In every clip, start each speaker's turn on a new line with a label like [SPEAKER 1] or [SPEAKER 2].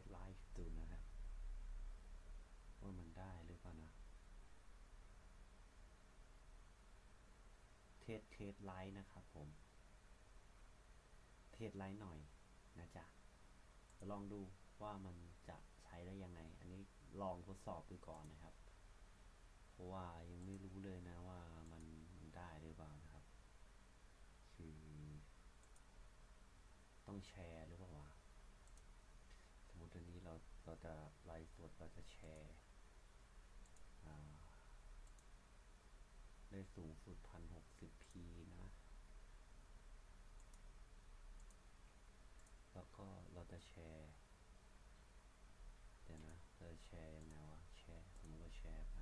[SPEAKER 1] สไลฟ์ดูนะครับ ว่ามันได้หรือเปล่านะ เทสเทสไลท์นะครับผม เทสไลท์หน่อยนะจ๊ะลองดูว่ามันจะใช้ได้ยังไง อันนี้ลองทดสอบดูก่อนนะครับ เพราะว่ายังไม่รู้เลยนะว่ามันได้หรือเปล่านะครับ คือ ต้องแชร์หรือเปล่าวะสมมติวันนี้ เราจะไลฟ์สดเราจะแชร์ได้สูงสุดพันหกสิบพีนะ แล้วก็เราจะแชร์ เดี๋ยวนะเราแชร์ยังไงวะ แชร์สมมติเราแชร์ไป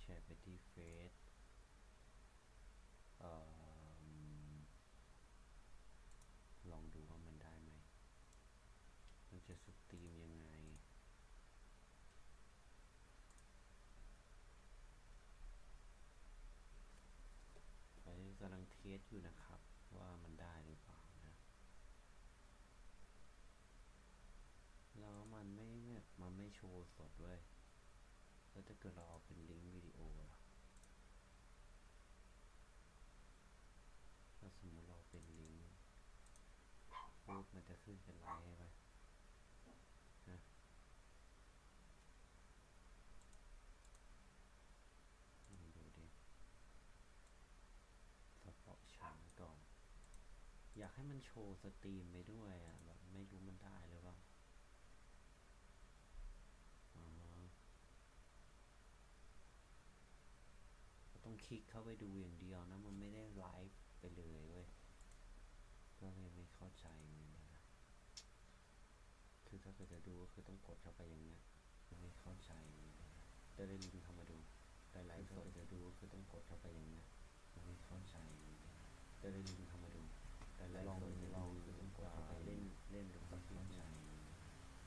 [SPEAKER 1] แชร์ไปที่เฟซเอ่อลองดูว่ามันได้ไหม มันจะสตรีมยังไง ตอนนี้กำลังเท สอยู่นะครับ ว่ามันได้หรือเปล่านะแล้วมันไม่แบบมันไม่โชว์สดด้วยแล้วถ้าเกิดเราเอาเป็นลิงก์วิดีโอล่ะถ้าสมมติเราเป็นลิงก์รูปมันจะขึ้นเป็นไลน์ให้ไหมนะลองดูดิสปอช้างก่อน อยาก ให้มันโชว์สตรีมไปด้วยอะแบบไม่รู้มันได้หรือเปล่าต้องคลิกเข้าไปดูอย่างเดียวนะ มันไม่ได้ไลฟ์ไปเลยเว้ยก็เลยไม่เข้าใจเหมือนกันคือถ้าเกิดจะดูก็คือต้องกดเข้าไปอย่างเงี้ยไม่เข้าใจเหมือนกันนะได้ได้ลิงเข้ามาดูได้ไลฟ์สดจะดูก็คือต้องกดเข้าไปอย่างเงี้ยไม่เข้าใจเหมือนกันนะได้ได้ลิงเข้ามาดู ลองลองเข้าเล่นเล่นดูก็เข้าใจ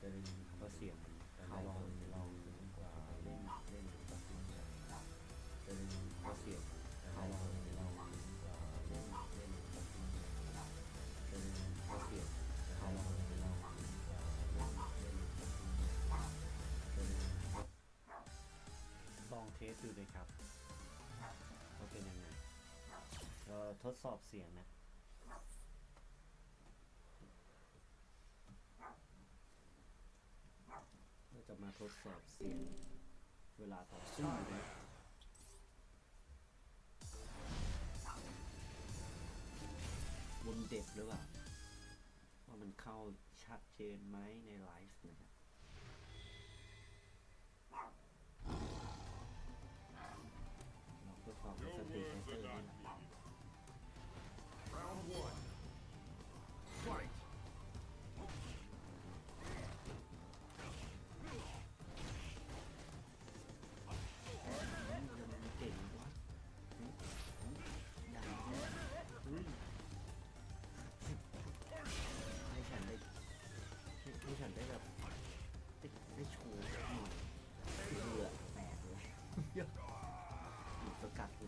[SPEAKER 1] ได้ได้ลิงก์เข้าเสียงเขาลองลองคือต้องกดเข้าเล่นเล่นก็เข้าใจได้ได้ลิงก์เข้าเสียงเขาลองลองคือต้องกดเข้าไปเล่นเล่นก็เข้าใจเป็นข้อเสียเขาลองลองลองเทสดูเลยครับว่าเป็นยังไงเราทดสอบเสียงนะ เรา จะมาทดสอบเสียงเวลาต่อสู้นะบนเด็บหรือเปล่าว่ามันเข้าชัดเจนไหมในไลฟ์นะครับเราเพื่อความเป็น
[SPEAKER 2] No
[SPEAKER 1] สติในเซอร์นี่แหละ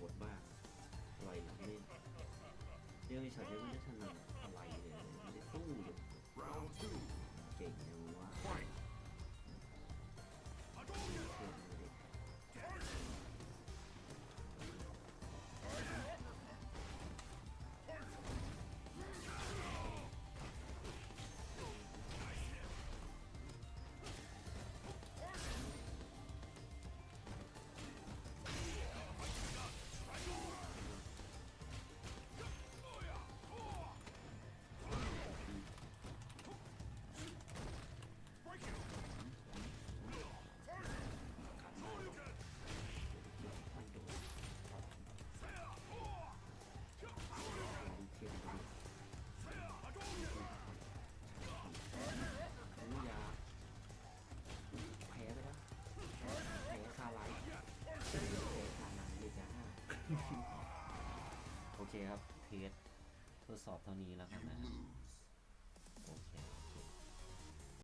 [SPEAKER 1] ดสกัดโหดมากอร่อยนะนี่เรื่องนี้ฉันยังไม่ได้ถนัดอะไรเลย โอเคครับเทสทดสอบเท่านี้แล้วกันนะ